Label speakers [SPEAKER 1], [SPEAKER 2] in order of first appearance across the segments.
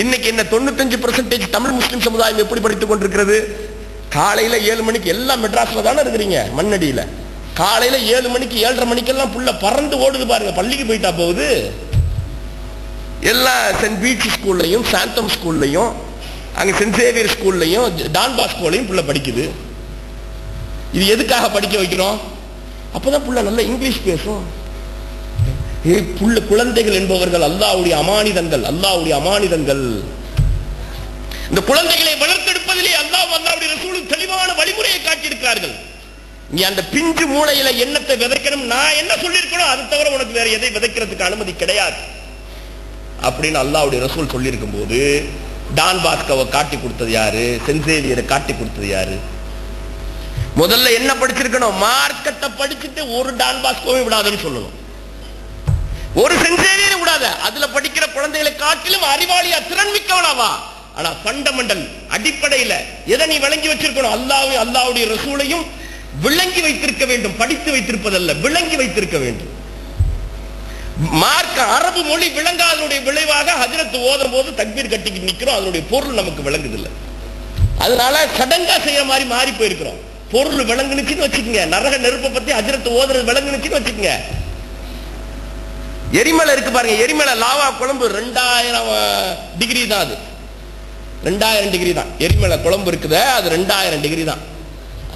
[SPEAKER 1] இன்னைக்கு என்ன தொண்ணூத்தஞ்சு பெர்சன்டேஜ் தமிழ் முஸ்லிம் சமுதாயம் எப்படி படித்துக் கொண்டிருக்கிறது? காலையில ஏழு மணிக்கு எல்லாம் மெட்ராஸ்ல தானே இருக்கிறீங்க மண்ணடியில. காலையில ஏழு மணிக்கு ஏழரை மணிக்கெல்லாம் புள்ள பறந்து ஓடுது பாருங்க பள்ளிக்கு போயிட்டா போகுது? எல்லா சென்ட் பீச் ஸ்கூல்லையும் சாந்தம் ஸ்கூல்லையும் அங்கே சென்ட் சேவியர் ஸ்கூல்லையும் டான் பாஸ்கோலையும் புள்ள படிக்குது. இது எதுக்காக படிக்க வைக்கிறோம்? அப்போதான் புள்ள நல்லா இங்கிலீஷ் பேசும். புள்ள குழந்தைகள் என்பவர்கள் அல்லாவுடைய அமானிதங்கள் அல்லாவுடைய அமானிதங்கள் இந்த குழந்தைகளை வளர்த்தெடுப்பதிலே அல்லாஹ் அல்லாவுடைய ரசூலும் தெளிவான வழிமுறையை காட்டியிருக்கிறார்கள். நீ அந்த பிஞ்சு மூளையில எண்ணத்தை விதைக்கணும் நான் என்ன சொல்லியிருக்கணும் அது தவிர உனக்கு வேற எதை விதைக்கிறதுக்கு அனுமதி கிடையாது. அப்படின்னு அல்லாவுடைய ரசூல் சொல்லியிருக்கும் போது டான் பாஸ்கவை காட்டி கொடுத்தது யாரு? சென்சேவியரை காட்டி கொடுத்தது யாரு? முதல்ல என்ன படிச்சிருக்கணும்? மார்க்கத்தை படிச்சுட்டு ஒரு டான் பாஸ்கோவை விடாதுன்னு சொல்லணும். ஒரு செஞ்சேரியை விடாத. அதுல படிக்கிற குழந்தைகளை காட்டிலும் அறிவாளியா திறன் மிக்கவனாவா ஆனா ஃபண்டமெண்டல் அடிப்படையில எதை நீ விளங்கி வச்சிருக்கணும்? அல்லாஹ் அல்லாவுடைய ரசூலையும் விளங்கி வைத்திருக்க வேண்டும். படித்து வைத்திருப்பதல்ல விளங்கி வைத்திருக்க வேண்டும். மார்க்க அரபு மொழி விளங்காதனுடைய விளைவாக ஹஜரத் ஓதும் போது தக்பீர் கட்டிக்கு நிக்கிறோம். அதனுடைய பொருள் நமக்கு விளங்குதில்லை. அதனால சடங்கா செய்யற மாதிரி மாறி போயிருக்கிறோம். பொருள் விளங்குனுச்சுன்னு வச்சுக்கோங்க. நரக நெருப்பை பத்தி ஹஜரத் ஓதுறது விளங்குனுச்சுன்னு வச்சுக்கோங்க. எரிமலை இருக்கு பாருங்க எரிமலை லாவா குழம்பு ரெண்டாயிரம் டிகிரி தான் அது. ரெண்டாயிரம் டிகிரி தான். எரிமலை குழம்பு இருக்குதே அது ரெண்டாயிரம் டிகிரி தான்.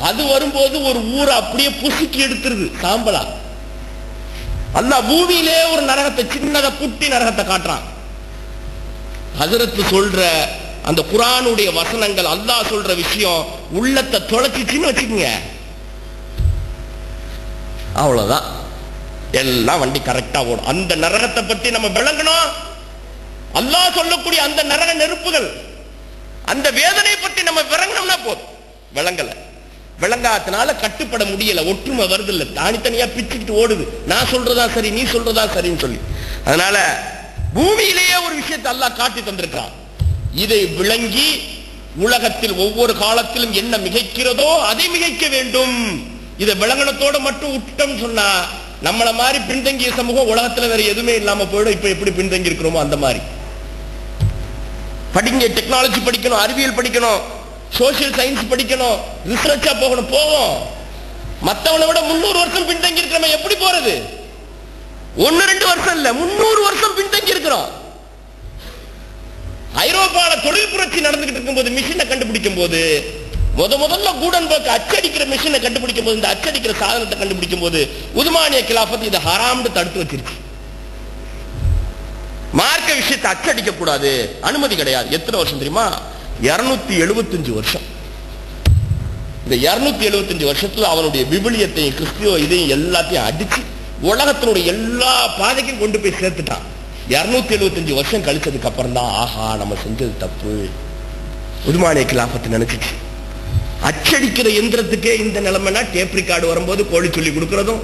[SPEAKER 1] அது வரும்போது ஒரு ஊரை அப்படியே புசுக்கி எடுத்துருது சாம்பலா. அந்த பூமியிலே ஒரு நரகத்தை சின்னதை புட்டி நரகத்தை காட்டுறான். அதிரத்து சொல்ற அந்த குரானுடைய வசனங்கள் அல்லாஹ் சொல்ற விஷயம் உள்ளத்தை தொலைச்சிச்சுன்னு வச்சுக்கோங்க. அவ்வளவுதான். எல்லாம் வண்டி கரெக்டா ஓடும். அந்த நரகத்தை பத்தி நம்ம விளங்கணும். அல்லாஹ் சொல்லக்கூடிய அந்த நரக நெருப்புகள் அந்த வேதனை பத்தி நம்ம விளங்கணும்னா போதும். விளங்கல. விளங்காதனால கட்டுப்பட முடியல. ஒற்றுமை வருது இல்லை தனித்தனியா பிச்சுக்கிட்டு ஓடுது. நான் சொல்றதா சரி நீ சொல்றதா சரின்னு சொல்லி. அதனால பூமியிலேயே ஒரு விஷயத்தை அல்லாஹ் காட்டி தந்திருக்கான் இதை விளங்கி உலகத்தில் ஒவ்வொரு காலத்திலும் என்ன மிகைக்கிறதோ அதை மிகைக்க வேண்டும். இதை விளங்கணத்தோட மட்டும் விட்டோம் சொன்னா நம்மள மாதிரி பின்தங்கிய சமூகம் உலகத்துல வேற எதுவுமே இல்லாம போயிடும். இப்ப எப்படி பின்தங்கி இருக்கிறோமோ அந்த மாதிரி. படிங்க டெக்னாலஜி படிக்கணும் அறிவியல் படிக்கணும் சோசியல் சயின்ஸ் படிக்கணும் ரிசர்ச்சா போகணும் போவோம். மத்தவனை விட முன்னூறு வருஷம் பின்தங்கி இருக்கிறோம் எப்படி போறது? ஒன்னு ரெண்டு வருஷம் இல்ல முன்னூறு வருஷம் பின்தங்கி இருக்கிறோம். ஐரோப்பால தொழில் புரட்சி நடந்துகிட்டு இருக்கும்போது மிஷினை கண்டுபிடிக்கும் போது முத முதல்ல கூடன்பர்க் அச்சடிக்கிற மிஷினை கண்டுபிடிக்கும் போது இந்த அச்சடிக்கிற சாதனத்தை கண்டுபிடிக்கும் போது உதுமானிய கிலாபத் இதை ஹராம்னு தடுத்து வச்சிருச்சு மார்க்க விஷயத்தை அச்சடிக்க கூடாது. அனுமதி கிடையாது. எத்தனை வருஷம் தெரியுமா? இருநூத்தி எழுபத்தஞ்சு வருஷம். இந்த இருநூத்தி எழுபத்தஞ்சு வருஷத்துல அவனுடைய விபிலியத்தையும் கிறிஸ்துவ இதையும் எல்லாத்தையும் அடிச்சு உலகத்தினுடைய எல்லா பாதைக்கும் கொண்டு போய் சேர்த்துட்டான். இருநூத்தி எழுபத்தஞ்சு வருஷம் கழிச்சதுக்கு அப்புறம் தான் ஆஹா நம்ம செஞ்சது தப்பு. உதுமானிய கிலாபத்தை நினைச்சிச்சு. அச்சடிக்கிற எந்திரத்துக்கே இந்த நிலைமைனா டேப் ரிகார்டு வரும்போது கோழி சொல்லி கொடுக்கறதும்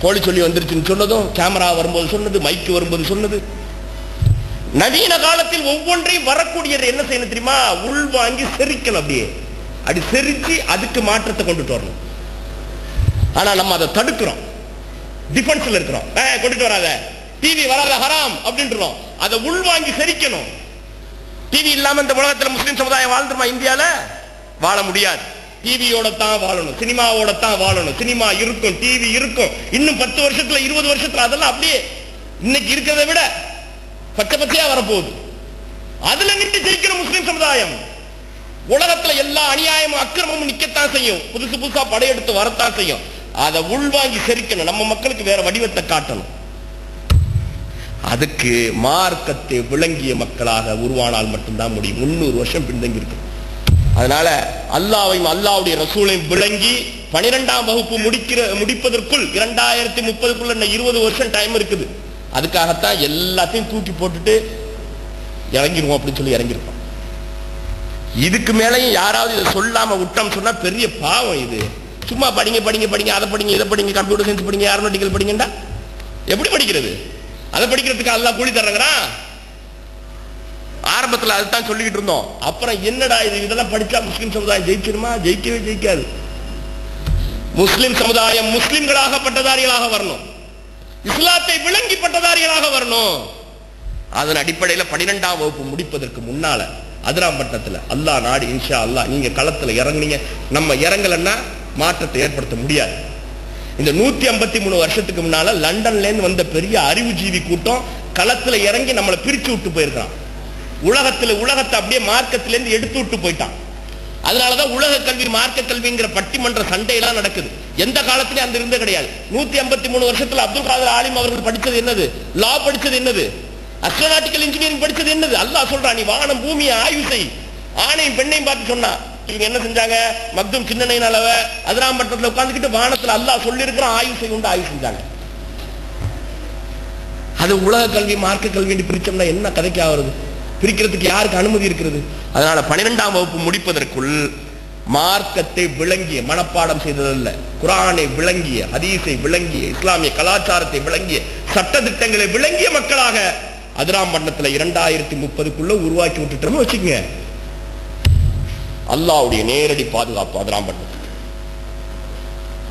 [SPEAKER 1] கோழி சொல்லி வந்துருச்சுன்னு சொன்னதும் கேமரா வரும்போது சொன்னது மைக்கு வரும்போது சொன்னது. நவீன காலத்தில் ஒவ்வொன்றையும் வரக்கூடியது என்ன செய்யணும் தெரியுமா? உள் வாங்கி செரிக்கணும் அப்படியே. அப்படி செரிச்சு அதுக்கு மாற்றத்தை கொண்டுட்டு வரணும். ஆனா நம்ம அதை தடுக்கிறோம். டிஃபென்ஸ்ல இருக்கிறோம். கொண்டுட்டு வராத. டிவி வராத ஹராம் அப்படின்றோம். அதை உள்வாங்கி செரிக்கணும். டிவி இல்லாம இந்த உலகத்துல முஸ்லீம் சமுதாயம் வாழ்ந்துருமா இந்தியால? வாழ முடியாது. டிவியோட தான் வாழணும். சினிமாவோட தான் வாழணும். சினிமா இருக்கும் டிவி இருக்கும். இன்னும் பத்து வருஷத்துல இருபது வருஷத்துல அதெல்லாம் அப்படியே இன்னைக்கு இருக்கிறத விட பச்சை பச்சையா வரப்போகுது. அதுல நின்று ஜெயிக்கிற முஸ்லிம் சமுதாயம் உலகத்துல எல்லா அநியாயமும் அக்கிரமமும் நிக்கத்தான் செய்யும். புதுசு புதுசா படையெடுத்து வரத்தான் செய்யும். அதை உள்வாங்கி செரிக்கணும். நம்ம மக்களுக்கு வேற வடிவத்தை காட்டணும். அதுக்கு மார்க்கத்தை விளங்கிய மக்களாக உருவானால் மட்டும்தான் முடியும். முன்னூறு வருஷம் பின்தங்கி இருக்கு அதனால அல்லாவையும் அல்லாவுடைய ரசூலையும் விளங்கி பனிரெண்டாம் வகுப்பு முடிக்கிற முடிப்பதற்குள் இரண்டாயிரத்தி முப்பதுக்குள்ள இருபது வருஷம் டைம் இருக்குது. அதுக்காகத்தான் எல்லாத்தையும் தூக்கி போட்டுட்டு இறங்கிடுவோம் அப்படின்னு சொல்லி இறங்கிருக்கோம் இதுக்கு மேலையும் யாராவது இதை சொல்லாம விட்டோம் சொன்னா பெரிய பாவம் இது. சும்மா படிங்க படிங்க படிங்க அதை படிங்க இதை படிங்க கம்ப்யூட்டர் சயின்ஸ் படிங்க ஏரோநாட்டிக்கல் படிங்கண்டா? எப்படி படிக்கிறது? அதை படிக்கிறதுக்கு அல்லாஹ் கூலி தர்றாங்கிறான் ஆரம்பத்தில் அதுதான் சொல்லிக்கிட்டு இருந்தோம். அப்புறம் என்னடா இது? இதெல்லாம் படிச்சா முஸ்லீம் சமுதாயம் ஜெயிச்சிருமா? ஜெயிக்கவே ஜெயிக்காது. முஸ்லிம் சமுதாயம் முஸ்லிம்களாக பட்டதாரிகளாக வரணும். இஸ்லாத்தை விளங்கி பட்டதாரிகளாக வரணும். அதன் அடிப்படையில் பனிரெண்டாம் வகுப்பு முடிப்பதற்கு முன்னால அதிராம்பட்டத்தில் அல்லாஹ் நாடு இன்ஷா அல்லாஹ் நீங்க களத்தில் இறங்குனீங்க. நம்ம இறங்கலைன்னா மாற்றத்தை ஏற்படுத்த முடியாது. இந்த நூத்தி ஐம்பத்தி மூணு வருஷத்துக்கு முன்னால லண்டன்ல இருந்து வந்த பெரிய அறிவுஜீவி கூட்டம் களத்துல இறங்கி நம்மளை பிரிச்சு விட்டு போயிருக்கான் உலகத்துல உலகத்தை அப்படியே மார்க்கத்திலேருந்து எடுத்து விட்டு போயிட்டான். அதனாலதான் உலக கல்வி மார்க்க கல்விங்கிற பட்டிமன்ற சண்டையெல்லாம் நடக்குது. எந்த காலத்திலயும் அந்த இருந்தே கிடையாது. நூத்தி ஐம்பத்தி மூணு வருஷத்துல அப்துல் காதர் ஆலிம் அவர்கள் படிச்சது என்னது? லா படிச்சது என்னது? அஸ்ட்ரோநாட்டிக்கல் இன்ஜினியரிங் படிச்சது என்னது? அல்லாஹ் சொல்றான் நீ வானம் பூமியை ஆய்வு செய். ஆணையும் பெண்ணையும் பார்த்து சொன்னா இவங்க என்ன செஞ்சாங்க? மக்தும் சின்னனையின் அளவ அதிராம்பட்டத்தில் உட்காந்துக்கிட்டு வானத்துல அல்லாஹ் சொல்லியிருக்கிற ஆய்வு செய்யும் ஆய்வு செஞ்சாங்க. அது உலக கல்வி மார்க்க கல்வி பிரிச்சோம்னா என்ன கதைக்கு ஆகுறது பிரிக்கிறதுக்கு யாருக்கு அனுமதி இருக்கிறது? அதனால பன்னிரெண்டாம் வகுப்பு முடிப்பதற்குள் மார்க்கத்தை விளங்கிய மனப்பாடம் செய்ததல்ல. குரானை விளங்கிய ஹதீஸை விளங்கிய இஸ்லாமிய கலாச்சாரத்தை விளங்கிய சட்ட திட்டங்களை விளங்கிய மக்களாக அதிராம்பட்டினத்துல இரண்டாயிரத்தி முப்பதுக்குள்ள உருவாக்கி விட்டுட்டோம்னு வச்சுக்கோங்க. அல்லாவுடைய நேரடி பாதுகாப்பு அதிராம்பட்டினத்துக்கு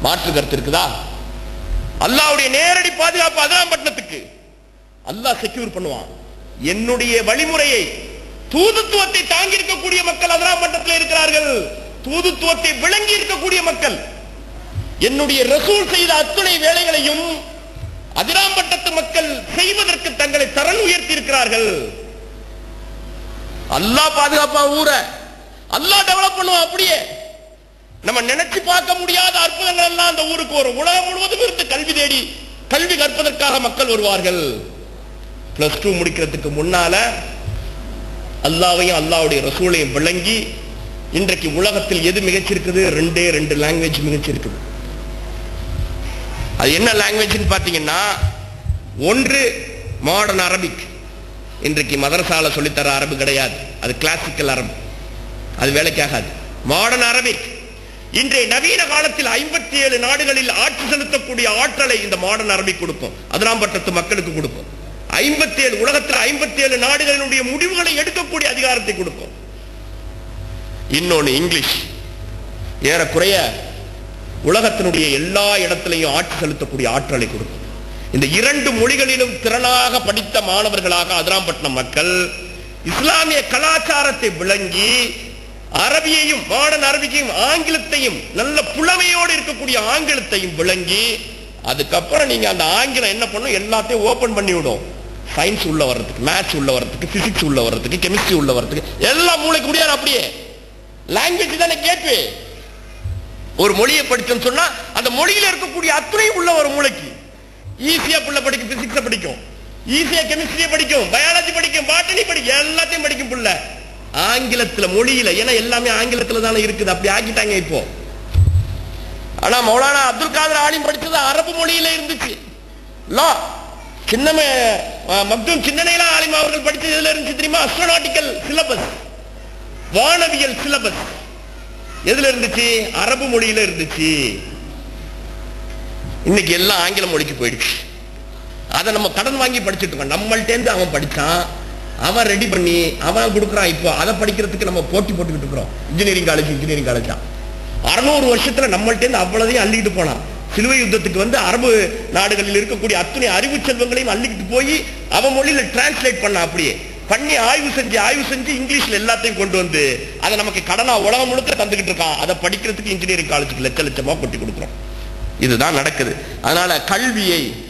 [SPEAKER 1] மாற்று கருத்து இருக்குதா? அல்லாவுடைய நேரடி பாதுகாப்பு அதிராம்பட்டினத்துக்கு அல்லாஹ் செக்யூர் பண்ணுவான். என்னுடைய வழிமுறையை தூதுத்துவத்தை தாங்கி இருக்கக்கூடிய மக்கள் அதிராம்பட்டத்தில் இருக்கிறார்கள். தூதுத்துவத்தை விளங்கி இருக்கக்கூடிய மக்கள். என்னுடைய ரசூல் செய்த அத்துணை வேலைகளையும் அதிராம்பட்டத்து மக்கள் செய்வதற்கு தங்களை தரன் உயர்த்தி இருக்கிறார்கள் அல்லாஹ் பாதுகாப்பா ஊர அல்லாஹ் டெவலப் பண்ணுவோம் அப்படியே. நம்ம நினைச்சு பார்க்க முடியாத அற்புதங்கள் எல்லாம் அந்த ஊருக்கு வரும். உலகம் முழுவதும் இருந்து கல்வி தேடி கல்வி கற்பதற்காக மக்கள் வருவார்கள். பிளஸ் டூ முடிக்கிறதுக்கு முன்னால அல்லாவையும் அல்லாவுடைய ரசூலையும் விளங்கி இன்றைக்கு உலகத்தில் எது மிகச்சிருக்குது? ரெண்டே ரெண்டு லாங்குவேஜ் மிகச்சிருக்குது. அது என்ன லாங்குவேஜ்னு பார்த்தீங்கன்னா ஒன்று மாடர்ன் அரபிக் இன்றைக்கு மதரசால சொல்லித்தர அரபு கிடையாது. அது கிளாசிக்கல் அரபு அது வேலைக்காகாது. மாடர்ன் அரபிக் இன்றைய நவீன காலத்தில் ஐம்பத்தி ஏழு நாடுகளில் ஆட்சி செலுத்தக்கூடிய ஆற்றலை இந்த மாடர்ன் அரபிக் கொடுக்கும். அதிராம்பட்டத்து மக்களுக்கு கொடுக்கும். ஐம்பத்தி ஏழு உலகத்தில் ஐம்பத்தி ஏழு நாடுகளினுடைய முடிவுகளை எடுக்கக்கூடிய அதிகாரத்தை கொடுக்கும். இன்னொன்னு இங்கிலீஷ். ஏறக்குறைய உலகத்தினுடைய எல்லா இடத்திலையும் ஆட்சி செலுத்தக்கூடிய ஆற்றலை கொடுக்கும். இந்த இரண்டு மொழிகளிலும் திறனாக படித்த மாணவர்களாக அதிராம்பட்டினம் மக்கள் இஸ்லாமிய கலாச்சாரத்தை விளங்கி அரபியையும் மாடர்ன் அரபிக்கையும் ஆங்கிலத்தையும் நல்ல புலமையோடு இருக்கக்கூடிய ஆங்கிலத்தையும் விளங்கி அதுக்கப்புறம் நீங்க அந்த ஆங்கிலம் என்ன பண்ணும்? எல்லாத்தையும் ஓபன் பண்ணி விடும். சயின்ஸ் உள்ள வர்றதுக்கு மேத்ஸ் உள்ள வர்றதுக்கு பிசிக்ஸ் உள்ள வர்றதுக்கு கெமிஸ்ட்ரி உள்ள வர்றதுக்கு எல்லா மூளைக்கு முடியாது அப்படியே. லாங்குவேஜ் தானே கேட்பு. ஒரு மொழியை படிச்சோம்னு சொன்னா அந்த மொழியில இருக்கக்கூடிய அத்துணை உள்ள ஒரு மூளைக்கு. ஈஸியா புள்ள படிக்கும் பிசிக்ஸ படிக்கும். ஈஸியா கெமிஸ்ட்ரியை படிக்கும் பயாலஜி படிக்கும் பாட்டனி படிக்கும் எல்லாத்தையும் படிக்கும் புள்ள. ஆங்கிலத்துல மொழியில ஏன்னா எல்லாமே ஆங்கிலத்துல தானே இருக்குது அப்படி ஆக்கிட்டாங்க இப்போ. ஆனா மௌலானா அப்துல் காதர் ஆலிம் படிச்சது அரபு மொழியில இருந்துச்சு. சின்னமே மக்தும் சிந்தனையில ஆலிம் அவர்கள் படித்தது எதுல இருந்துச்சு தெரியுமா? அஸ்ட்ரோனாட்டிக்கல் சிலபஸ் வானவியல் சிலபஸ் எதுல இருந்துச்சு? அரபு மொழியில இருந்துச்சு. இன்னைக்கு எல்லாம் ஆங்கில மொழிக்கு போயிடுச்சு. அதை நம்ம கடன் வாங்கி படிச்சுட்டு இருக்கோம். நம்மள்டேந்து அவன் படிச்சான். அவன் ரெடி பண்ணி அவன் கொடுக்குறான். இப்போ அதை படிக்கிறதுக்கு நம்ம போட்டி போட்டுக்கிட்டு இருக்கிறோம். இன்ஜினியரிங் காலேஜ் இன்ஜினியரிங் காலேஜ் தான். அறுநூறு வருஷத்துல நம்மள்டேந்து அவ்வளதையும் அள்ளிட்டு போனான். சிலுவை யுத்தத்துக்கு வந்து அரபு நாடுகளில் இருக்கக்கூடிய அத்துணை அறிவு செல்வங்களையும் அள்ளிக்கிட்டு போய் அவன் மொழியில டிரான்ஸ்லேட் பண்ண அப்படியே. பண்ணி ஆய்வு செஞ்சு ஆய்வு செஞ்சு இங்கிலீஷ்ல எல்லாத்தையும் கொண்டு வந்து அதை நமக்கு கடனா உலகம் முழுக்க தந்துகிட்டு இருக்கான் அதை படிக்கிறதுக்கு இன்ஜினியரிங் காலேஜுக்கு லட்ச லட்சமா கொட்டி கொடுக்குறோம். இதுதான் நடக்குது. அதனால கல்வியை